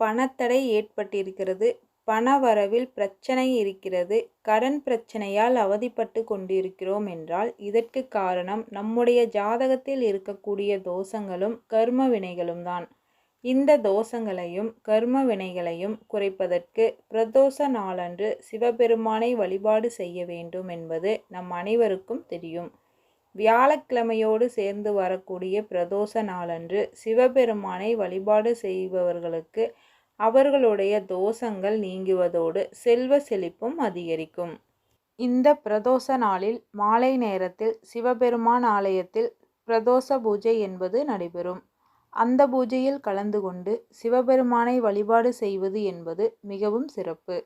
பணத்தடை ஏற்பட்டிருக்கிறது. பணவரவில் பிரச்சனை இருக்கிறது. கடன் பிரச்சனையால் அவதிப்பட்டு கொண்டிருக்கிறோம் என்றால் இதற்கு காரணம் நம்முடைய ஜாதகத்தில் இருக்கக்கூடிய தோஷங்களும் கர்ம வினைகளும் தான். இந்த தோஷங்களையும் கர்ம வினைகளையும் குறைப்பதற்கு பிரதோஷ நாளன்று சிவபெருமானை வழிபாடு செய்ய வேண்டும் என்பது நம் அனைவருக்கும் தெரியும். வியாழக்கிழமையோடு சேர்ந்து வரக்கூடிய பிரதோஷ நாளன்று சிவபெருமானை வழிபாடு செய்பவர்களுக்கு அவர்களுடைய தோஷங்கள் நீங்குவதோடு செல்வ செழிப்பும் அதிகரிக்கும். இந்த பிரதோஷ நாளில் மாலை நேரத்தில் சிவபெருமான் ஆலயத்தில் பிரதோஷ பூஜை என்பது நடைபெறும். அந்த பூஜையில் கலந்து கொண்டு சிவபெருமானை வழிபாடு செய்வது என்பது மிகவும் சிறப்பு.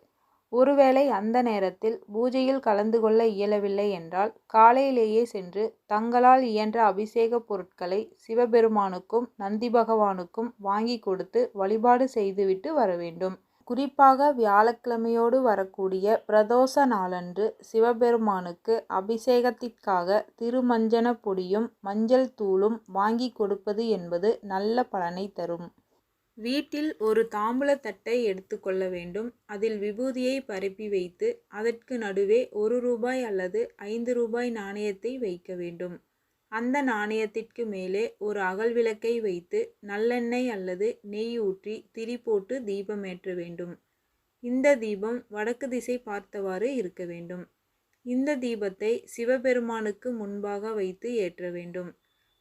ஒருவேளை அந்த நேரத்தில் பூஜையில் கலந்து கொள்ள இயலவில்லை என்றால் காலையிலேயே சென்று தங்களால் இயன்ற அபிஷேக பொருட்களை சிவபெருமானுக்கும் நந்தி பகவானுக்கும் வாங்கி கொடுத்து வழிபாடு செய்துவிட்டு வர வேண்டும். குறிப்பாக வியாழக்கிழமையோடு வரக்கூடிய பிரதோஷ நாளன்று சிவபெருமானுக்கு அபிஷேகத்திற்காக திருமஞ்சன பொடியும் மஞ்சள் தூளும் வாங்கி கொடுப்பது என்பது நல்ல பலனை தரும். வீட்டில் ஒரு தாம்பூலத்தட்டை எடுத்துக்கொள்ள வேண்டும். அதில் விபூதியை பரப்பி வைத்து அதற்கு நடுவே ஒரு ரூபாய் அல்லது ஐந்து ரூபாய் நாணயத்தை வைக்க வேண்டும். அந்த நாணயத்திற்கு மேலே ஒரு அகல் விளக்கை வைத்து நல்லெண்ணெய் அல்லது நெய் ஊற்றி திரி போட்டு ஏற்ற வேண்டும். இந்த தீபம் வடக்கு திசை பார்த்தவாறு இருக்க வேண்டும். இந்த தீபத்தை சிவபெருமானுக்கு முன்பாக வைத்து ஏற்ற வேண்டும்.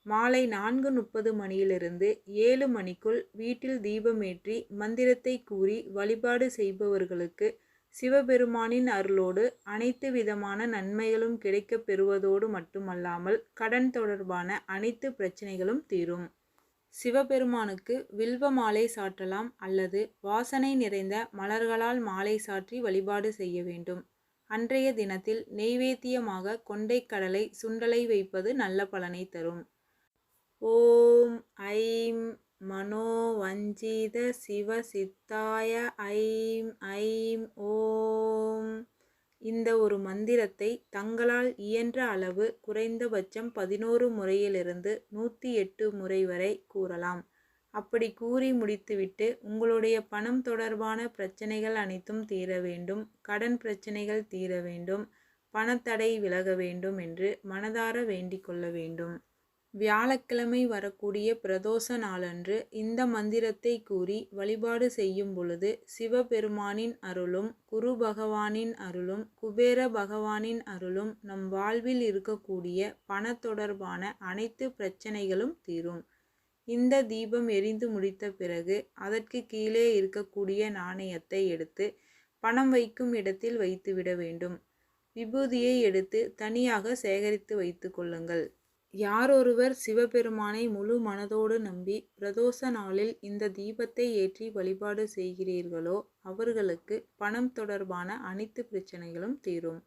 மாலை நான்கு முப்பது மணியிலிருந்து ஏழு மணிக்குள் வீட்டில் தீபமேற்றி மந்திரத்தை கூறி வழிபாடு செய்பவர்களுக்கு சிவபெருமானின் அருளோடு அனைத்து விதமான நன்மைகளும் கிடைக்கப் பெறுவதோடு மட்டுமல்லாமல் கடன் தொடர்பான அனைத்து பிரச்சனைகளும் தீரும். சிவபெருமானுக்கு வில்வ மாலை சாற்றலாம் அல்லது வாசனை நிறைந்த மலர்களால் மாலை சாற்றி வழிபாடு செய்ய வேண்டும். அன்றைய தினத்தில் நெய்வேத்தியமாக கொண்டைக்கடலை சுண்டலை வைப்பது நல்ல பலனை தரும். ஓம் ஐம் மனோவஞ்சித சிவசித்தாய ஐம் ஐம் ஓம். இந்த ஒரு மந்திரத்தை தங்களால் இயன்ற அளவு குறைந்தபட்சம் பதினோரு முறையிலிருந்து நூற்றி எட்டு முறை வரை கூறலாம். அப்படி கூறி முடித்துவிட்டு உங்களுடைய பணம் தொடர்பான பிரச்சனைகள் அனைத்தும் தீர வேண்டும் கடன் பிரச்சனைகள் தீர வேண்டும் பணத்தடை விலக வேண்டும் என்று மனதார வேண்டிக் கொள்ள வேண்டும். வியாழக்கிழமை வரக்கூடிய பிரதோஷ நாளன்று இந்த மந்திரத்தை கூறி வழிபாடு செய்யும் பொழுது சிவபெருமானின் அருளும் குரு பகவானின் அருளும் குபேர பகவானின் அருளும் நம் வாழ்வில் இருக்கக்கூடிய பண தொடர்பான அனைத்து பிரச்சனைகளும் தீரும். இந்த தீபம் எரிந்து முடித்த பிறகு அதற்கு கீழே இருக்கக்கூடிய நாணயத்தை எடுத்து பணம் வைக்கும் இடத்தில் வைத்துவிட வேண்டும். விபூதியை எடுத்து தனியாக சேகரித்து வைத்து கொள்ளுங்கள். யாரொருவர் சிவபெருமானை முழு மனதோடு நம்பி பிரதோஷ நாளில் இந்த தீபத்தை ஏற்றி வழிபாடு செய்கிறீர்களோ அவர்களுக்கு பணம் தொடர்பான அனைத்து பிரச்சனைகளும் தீரும்.